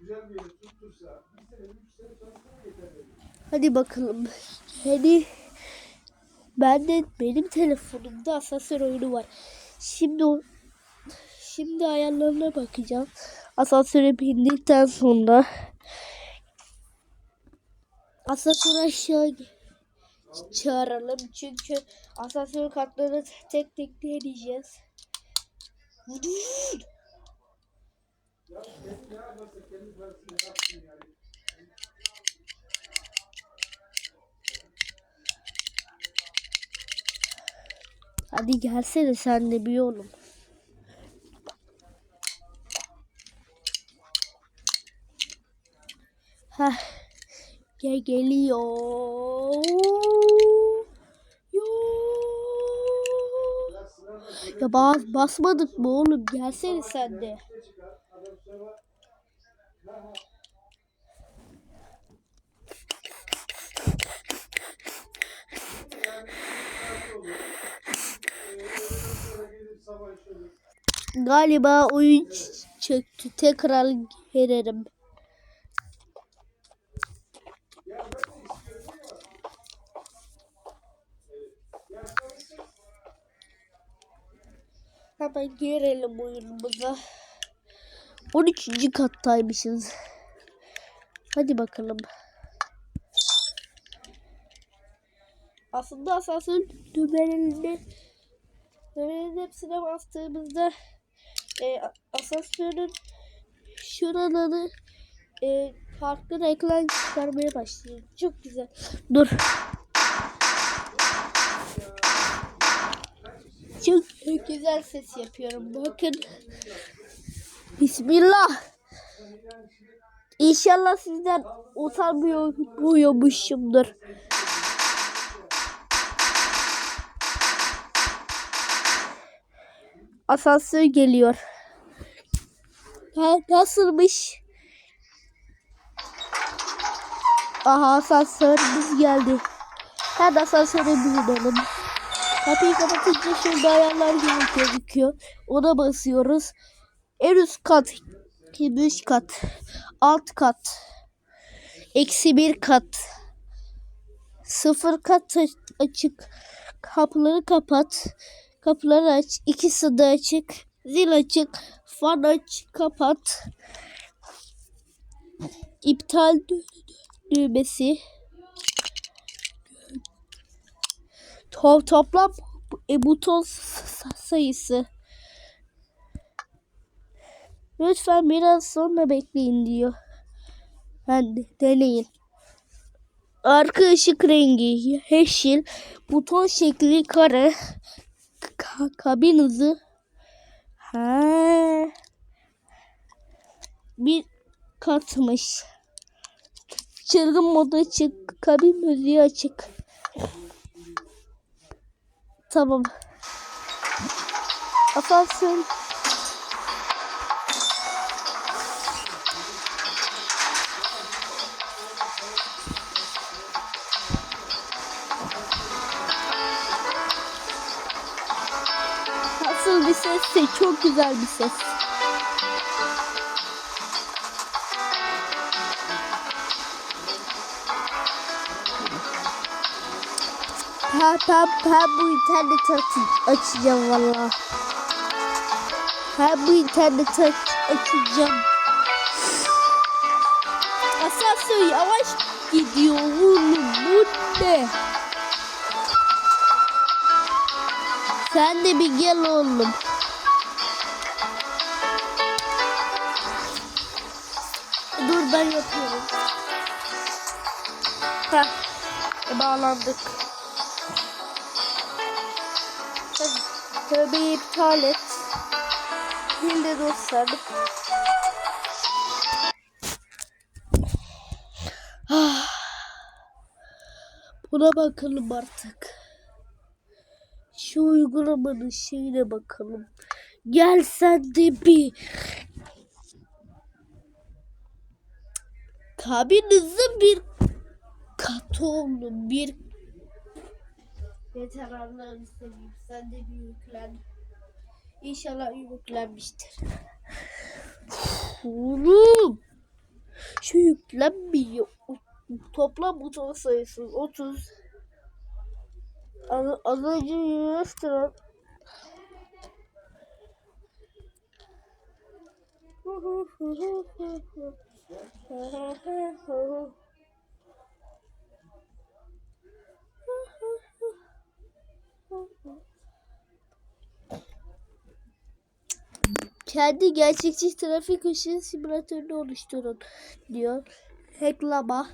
güzel bir yere tuttursa bir sene, üç sene çalışmaya yeter dedi. Hadi bakalım. Yani ben de benim telefonumda asansör oyunu var. Şimdi o şimdi ayarlarına bakacağım. Asansöre bindikten sonra asansör aşağı çağıralım. Çünkü asansör katlarını tek tek deneyeceğiz. Ya yani. Hadi gelsene sen de bir oğlum. Heh. Gel geliyor. Yo. Ya bas, basmadık mı oğlum? Gelsene sen de. ne çıkar? Adam sonra ha ha. Yani saat olur. Ee, öğleden sonra gelir sabah iş olur. Galiba oyun çöktü. Tekrar girerim. Hemen girelim oyunumuza. 13. kattaymışız. Hadi bakalım. Aslında asansör dümeninde dümenin hepsine bastığımızda e, asansörün şuraları e, farklı renkler çıkarmaya başlıyor. Çok güzel. Dur. Çok güzel ses yapıyorum. Bakın. Bismillah. İnşallah sizden utanmıyormuşumdur. Asansör geliyor. Ha, nasılmış? Aha asansörümüz geldi. Hadi asansöre binelim. Kapıyı kapatınca şurada ayarlar gibi gözüküyor. Ona basıyoruz. En üst kat, en üst kat, alt kat, eksi bir kat, sıfır kat açık. Kapıları kapat, kapıları aç, ikisi de açık, zil açık, fan aç, kapat. İptal dü- düğmesi. To toplam e, buton sayısı. Lütfen biraz sonra bekleyin diyor. Ben de deneyin. Arka ışık rengi yeşil, buton şekli kare, ka- kabin hızı. Ha. Bir katmış. Çılgın modu açık, kabin müziği açık. Tamam. Asansör. Sesse? Çok güzel bir ses. Ha, ben, ben bu interneti aç- açacağım valla. Ben bu interneti aç- açacağım. Asansör yavaş gidiyor oğlum. Bu ne? Sen de bir gel oğlum. Ben yapıyorum. Heh. e, Bağlandık. Tövbeyi iptal et. Hilde dostlar. Ah. Buna bakalım artık. Şu uygulamanın şeyine bakalım. Gel sen de bir. Kabinizin bir katı oğlum. Bir Yeter Allah'ını seveyim. Sen de bir yüklen. İnşallah yüklenmiştir. Oğlum. yüklenmiyor. Toplam buton sayısı 30. Az, önce restoran Kendi gerçekçi trafik ışığı simülatörünü oluşturun diyor. Reklama.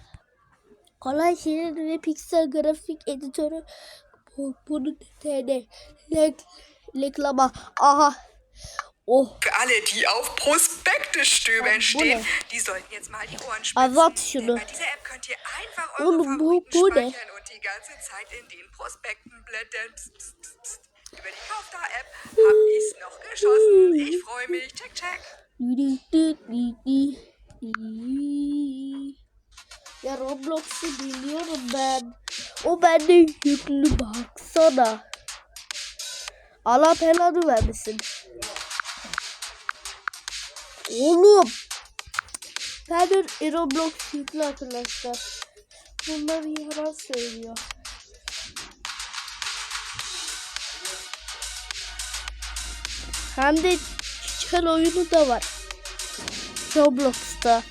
Kolay şirin ve piksel grafik editörü bu, bunu TN. Rek, reklama. Aha. Oh. Für alle, die auf Prospekte stöbern stehen, die sollten jetzt mal die Ohren Azat spitzen. şunu. Bei dieser App könnt ihr einfach Oğlum eure bu- Favoriten bu ne? und die ganze Zeit in den Prospekten blättern. Psst, psst, psst. Über die Kaufda-App hab ich's noch geschossen. Ich freue mich. Check, check. Ya Roblox'u biliyorum ben. O bende yüklü baksana. Allah belanı vermesin. Oğlum. Ben de Roblox yüklü arkadaşlar. Bunlar yalan söylüyor. Hem de çel oyunu da var. Roblox'ta.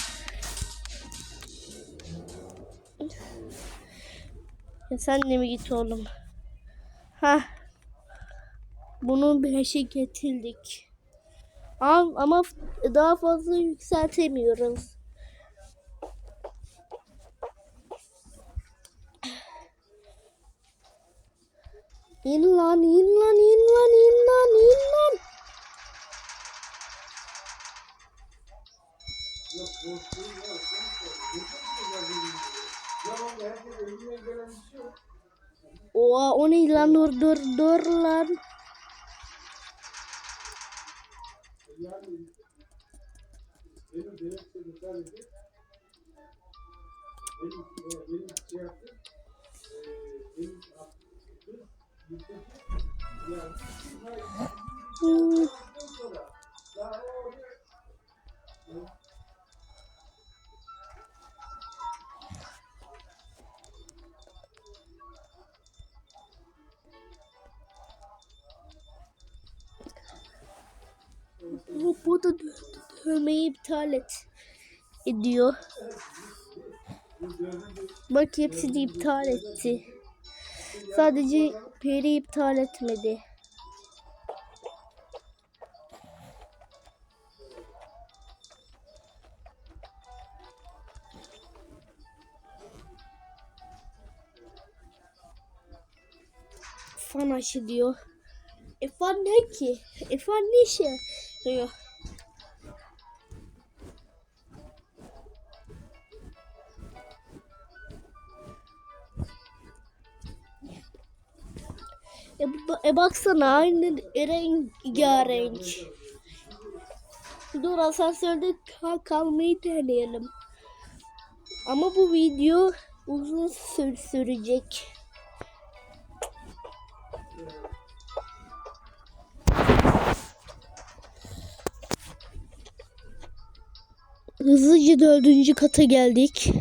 Ya sen de mi git oğlum? Ha. Bunu beşe getirdik. Ama, ama daha fazla yükseltemiyoruz. İn lan, in lan, in lan, in lan, in lan. Yok boşluğu var. Ya oğlum herkes elinden gelen bir şey yok. Oha o ne lan dur dur dur lan. Yani benim benim sekreterim benim e, benim şey yaptım e, benim yani Hmm. Bu, bu da dö- dövmeyi iptal et ediyor. Bak hepsini iptal etti. Sadece peri iptal etmedi. Fan aşı diyor. E fan ne ki? E fan ne işe yarıyor? E, e baksana aynı rengarenk. Dur asansörde kal kalmayı deneyelim. Ama bu video uzun sür sürecek. Hızlıca dördüncü kata geldik.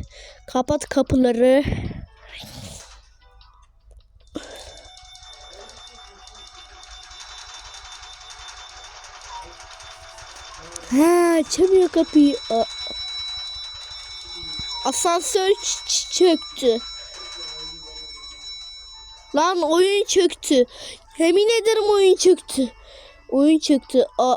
Kapat kapıları. Ha, açamıyor kapıyı. Asansör çöktü. Lan oyun çöktü. Yemin ederim oyun çöktü. Oyun çöktü. A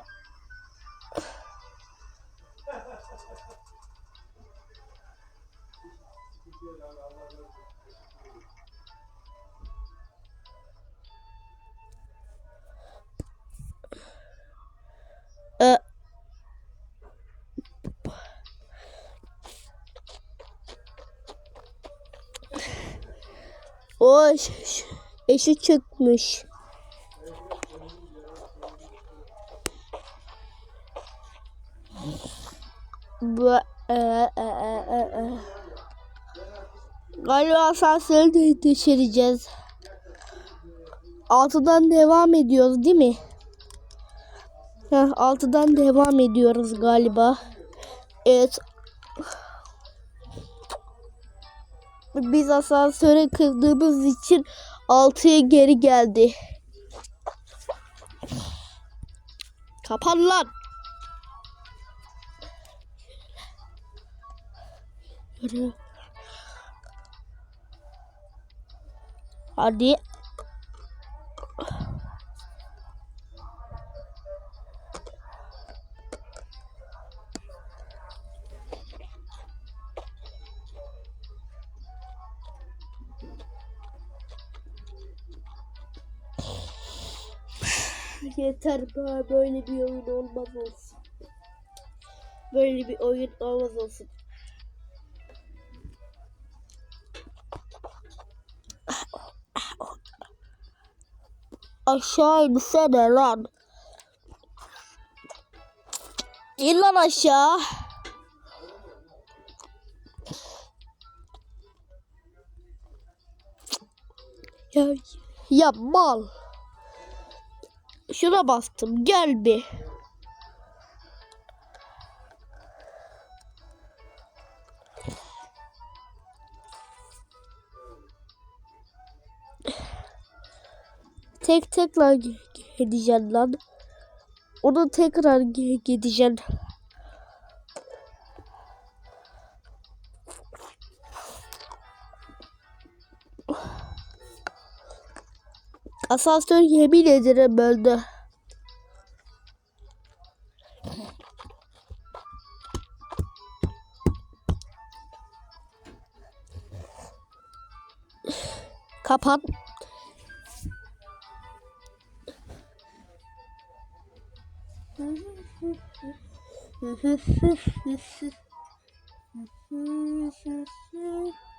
Ee, o eşi çıkmış. Bu e, e, e. Galiba asansörü de düşüreceğiz. Altıdan devam ediyoruz değil mi? Heh, altıdan devam ediyoruz galiba. Evet. Biz asansöre kırdığımız için 6'ya geri geldi. Kapan lan. Yürü. Hadi. Yeter be böyle bir oyun olmaz olsun. Böyle bir oyun olmaz olsun. Aşağı insene lan. İn lan aşağı. Ya, ya mal. Şuna bastım. Gel bir. Tek tekrar gideceğim lan. Onu tekrar gideceğim. Asansör yemin ederim öldü. Kapan.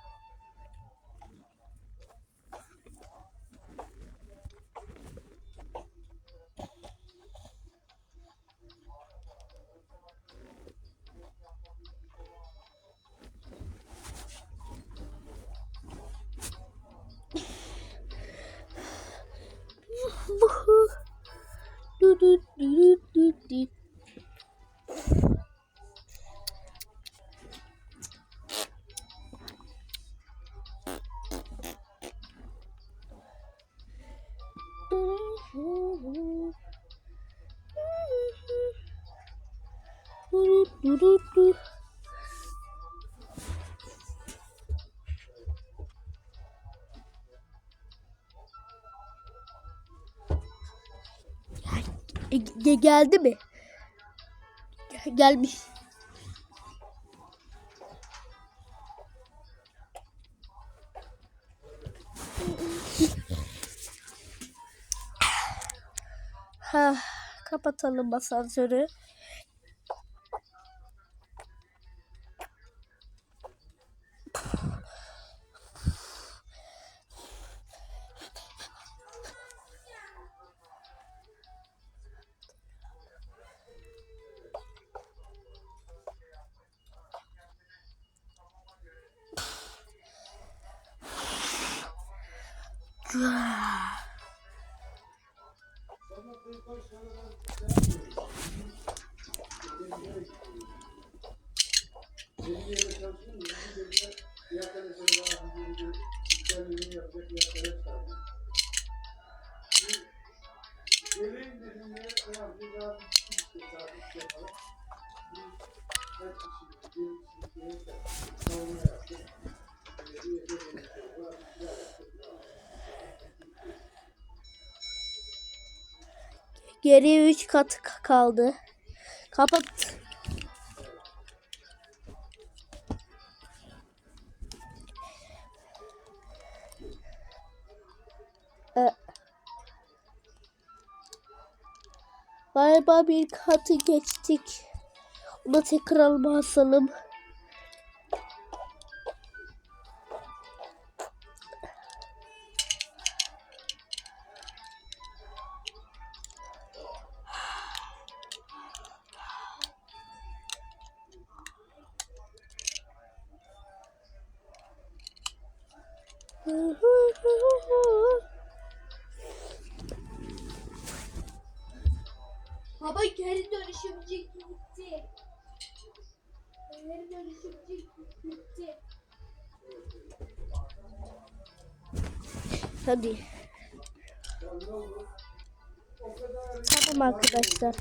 du du du ge- geldi mi? Ge- Gelmiş. Ha, kapatalım asansörü. Gelin dediğinde Geriye 3 kat kaldı. Kapat. Ee, Galiba bir katı geçtik. Onu tekrar basalım. Baba geri dönüşümcü gitti. Geri dönüşümcü gitti. Hadi. Tamam arkadaşlar.